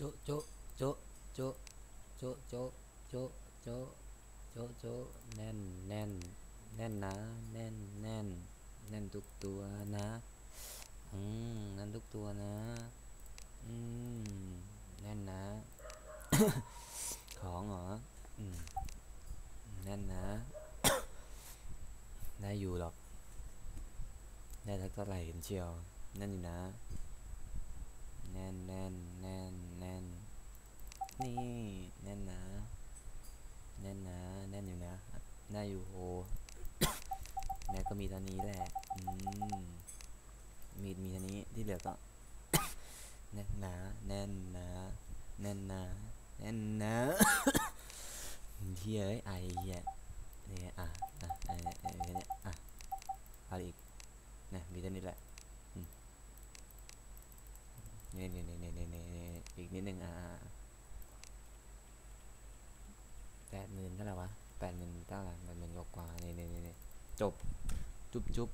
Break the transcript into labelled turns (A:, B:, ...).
A: โจะโจะโจะโจะโจะโจะโจะโจะโจะโจะแน่นแน่นแน่นนะแน่นแน่นแน่นทุกตัวนะอืมแน่นทุกตัวนะอืมแน่นนะ ของเหรออืมแน่นนะ ได้อยู่หรอกได้ทักเท่าไหร่กันเชียวแน่นอยู่นะ แน่นแน่นแน่นแน่น นี่แน่นนะ แน่นนะ แน่นอยู่นะได้อยู่โอแม่ก็มีเท่านี้แหละอืมมีดมีเท่านี้ที่เหลือก็แน่นนาแน่นนาแน่นนาแน่นนาเฮียเอ้ยไอเฮียเนี่ยอะอะไอ้เนี่ยไอ้เนี่ยอะเอาอีกนี่มีเท่านี้แหละเนี่ยเนี่ยเนี่ยเนี่ยเนี่ยเนี่ยอีกนิดนึงอะแปดหมื่น เท่าไหร่วะแปดหมื่นเท่าไหร่แปดหมื่นกว่าๆนี่ยเนี่ยเนี่ยเนี่ยจบจุ๊บจุ๊บ